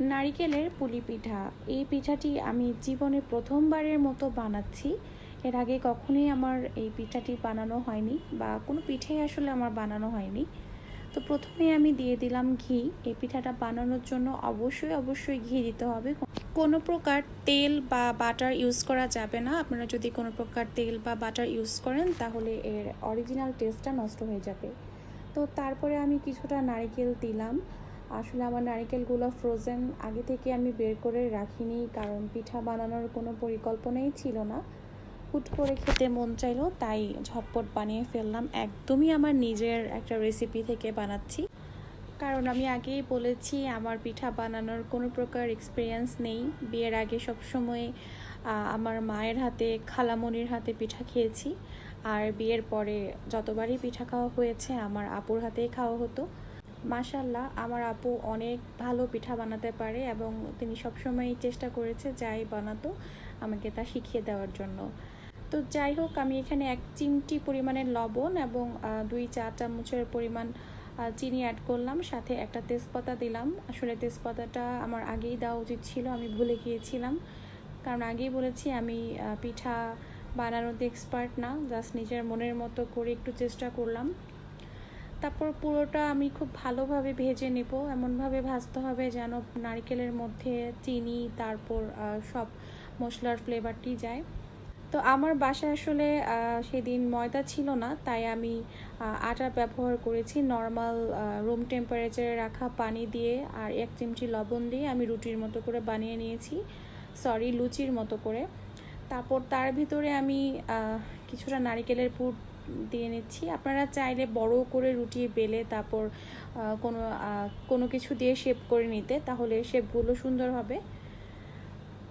নারিকেলের পুলি পিঠা। এই পিঠাটি আমি জীবনে প্রথমবারের মতো বানাচ্ছি। এর আগে কখনোই আমার এই পিঠাটি বানানো হয়নি বা কোনো পিঠেই আসলে আমার বানানো হয়নি। তো প্রথমে আমি দিয়ে দিলাম ঘি। এই পিঠাটা বানানোর জন্য অবশ্যই অবশ্যই ঘি দিতে হবে। কোনো প্রকার তেল বা বাটার ইউজ করা যাবে না। আপনারা যদি কোনো প্রকার তেল বা বাটার ইউজ করেন তাহলে এর অরিজিনাল টেস্টটা নষ্ট হয়ে যাবে। তো তারপরে আমি কিছুটা নারিকেল দিলাম। আসলে আমার নারিকেলগুলো ফ্রোজেন আগে থেকে আমি বের করে রাখিনি কারণ পিঠা বানানোর কোনো পরিকল্পনাই ছিল না। হুট করে খেতে মন চাইলো, তাই ঝটপট বানিয়ে ফেললাম। একদমই আমার নিজের একটা রেসিপি থেকে বানাচ্ছি। কারণ আমি আগেই বলেছি, আমার পিঠা বানানোর কোনো প্রকার এক্সপিরিয়েন্স নেই। বিয়ের আগে সবসময় আমার মায়ের হাতে খালামনির হাতে পিঠা খেয়েছি। আর বিয়ের পরে যতবারই পিঠা খাওয়া হয়েছে, আমার আপুর হাতেই খাওয়া হতো। মাশাল্লাহ আমার আপু অনেক ভালো পিঠা বানাতে পারে এবং তিনি সবসময় চেষ্টা করেছে যাই বানাতো, আমাকে তা শিখিয়ে দেওয়ার জন্য। তো যাই হোক, আমি এখানে এক চিমটি পরিমাণের লবণ এবং দুই চা চামচের পরিমাণ চিনি অ্যাড করলাম, সাথে একটা তেজপাতা দিলাম। আসলে তেজপাতাটা আমার আগেই দেওয়া উচিত ছিল, আমি ভুলে গিয়েছিলাম। কারণ আগেই বলেছি আমি পিঠা বানানোতে এক্সপার্ট না, জাস্ট নিজের মনের মতো করে একটু চেষ্টা করলাম। তারপর পুরোটা আমি খুব ভালোভাবে ভেজে নেব। এমনভাবে ভাজতে হবে যেন নারকেলের মধ্যে চিনি, তারপর সব মশলার ফ্লেভারটি যায়। তো আমার বাসায় আসলে সেদিন ময়দা ছিল না, তাই আমি আটা ব্যবহার করেছি। নর্মাল রুম টেম্পারেচারে রাখা পানি দিয়ে আর এক চিমটি লবণ দিয়ে আমি রুটির মতো করে বানিয়ে নিয়েছি। সরি লুচির মতো করে। তারপর তার ভিতরে আমি কিছুটা নারিকেলের পুর দিয়ে নিচ্ছি। আপনারা চাইলে বড় করে রুটি, বেলে তারপর কোনো কোনো কিছু দিয়ে শেপ করে নিতে, তাহলে শেপগুলো সুন্দর হবে।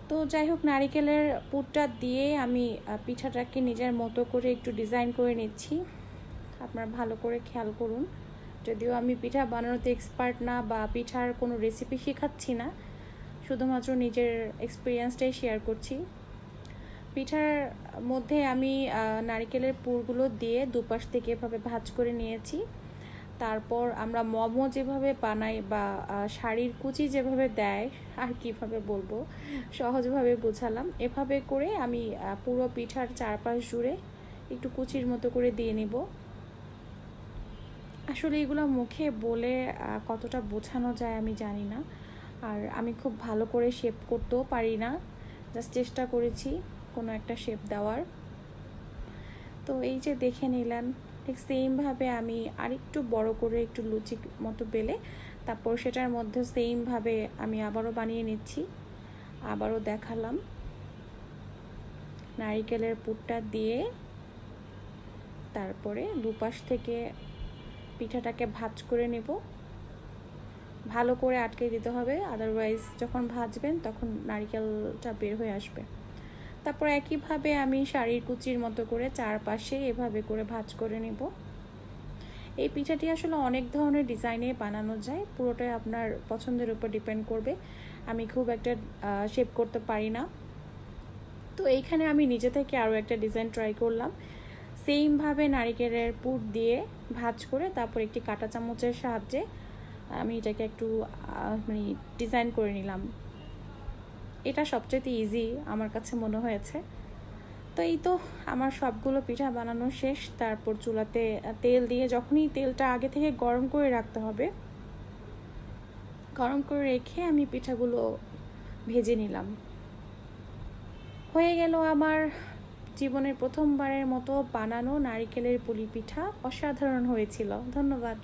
তো যাই হোক, নারিকেলের পুরটা দিয়ে আমি পিঠাটাকে নিজের মতো করে একটু ডিজাইন করে নিচ্ছি। আপনারা ভালো করে খেয়াল করুন। যদিও আমি পিঠা বানানোতে এক্সপার্ট না বা পিঠার কোনো রেসিপি শেখাচ্ছি না, শুধুমাত্র নিজের এক্সপিরিয়েন্সটাই শেয়ার করছি। পিঠার মধ্যে আমি নারিকেলের পুরগুলো দিয়ে দুপাশ থেকে এভাবে ভাজ করে নিয়েছি। তারপর আমরা মোমো যেভাবে বানাই বা শাড়ির কুচি যেভাবে দেয়, আর কীভাবে বলব, সহজভাবে বোঝালাম। এভাবে করে আমি পুরো পিঠার চারপাশ জুড়ে একটু কুচির মতো করে দিয়ে নিব। আসলে এগুলো মুখে বলে কতটা বোঝানো যায় আমি জানি না। আর আমি খুব ভালো করে শেপ করতেও পারি না। জাস্ট চেষ্টা করেছি। কোনো একটা শেপ দেওয়ার। তো এই যে দেখে নিলাম ঠিক সেমভাবে আমি আরেকটু বড় করে একটু লুচি মতো বেলে, তারপর সেটার মধ্যে সেমভাবে আমি আবারও বানিয়ে নিচ্ছি। আবারও দেখালাম। নারিকেলের পুরটা দিয়ে তারপরে দুপাশ থেকে পিঠাটাকে ভাজ করে নেব। ভালো করে আটকে দিতে হবে আদারওয়াইজ যখন ভাজবেন তখন নারিকেলটা বের হয়ে আসবে। তারপর একইভাবে আমি শাড়ির কুচির মতো করে চারপাশে এভাবে করে ভাজ করে নেব। এই পিঠাটি আসলে অনেক ধরনের ডিজাইনে বানানো যায়, পুরোটাই আপনার পছন্দের উপর ডিপেন্ড করবে। আমি খুব একটা শেপ করতে পারি না। তো এইখানে আমি নিজে থেকে আরও একটা ডিজাইন ট্রাই করলাম। সেমভাবে নারিকেলের পুর দিয়ে ভাজ করে তারপর একটি কাটা চামচের সাহায্যে আমি এটাকে একটু মানে ডিজাইন করে নিলাম। এটা সবচেয়ে ইজি আমার কাছে মনে হয়েছে। তো এই তো আমার সবগুলো পিঠা বানানো শেষ, তারপর চুলাতে তেল দিয়ে যখনই তেলটা আগে থেকে গরম করে রাখতে হবে, গরম করে রেখে আমি পিঠাগুলো ভেজে নিলাম। হয়ে গেল আমার জীবনের প্রথমবারের মতো বানানো নারিকেলের পুলি পিঠা, অসাধারণ হয়েছিল। ধন্যবাদ।